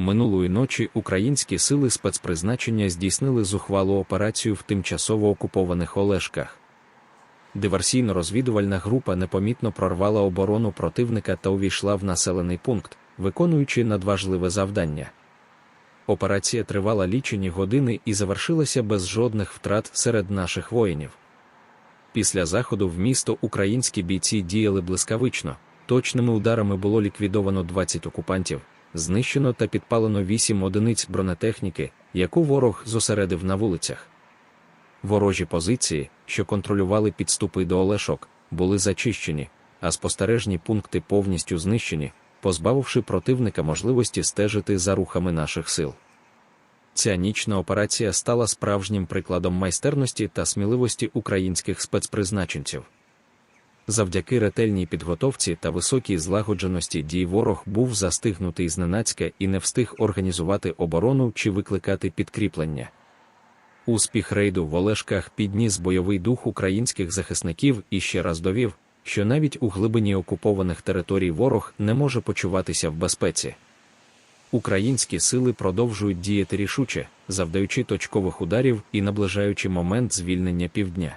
Минулої ночі українські сили спецпризначення здійснили зухвалу операцію в тимчасово окупованих Олешках. Диверсійно-розвідувальна група непомітно прорвала оборону противника та увійшла в населений пункт, виконуючи надважливе завдання. Операція тривала лічені години і завершилася без жодних втрат серед наших воїнів. Після заходу в місто українські бійці діяли блискавично, точними ударами було ліквідовано 20 окупантів, знищено та підпалено 8 одиниць бронетехніки, яку ворог зосередив на вулицях. Ворожі позиції, що контролювали підступи до Олешок, були зачищені, а спостережні пункти повністю знищені, позбавивши противника можливості стежити за рухами наших сил. Ця нічна операція стала справжнім прикладом майстерності та сміливості українських спецпризначенців. Завдяки ретельній підготовці та високій злагодженості дій ворог був застигнутий зненацька і не встиг організувати оборону чи викликати підкріплення. Успіх рейду в Олешках підніс бойовий дух українських захисників і ще раз довів, що навіть у глибині окупованих територій ворог не може почуватися в безпеці. Українські сили продовжують діяти рішуче, завдаючи точкових ударів і наближаючи момент звільнення півдня.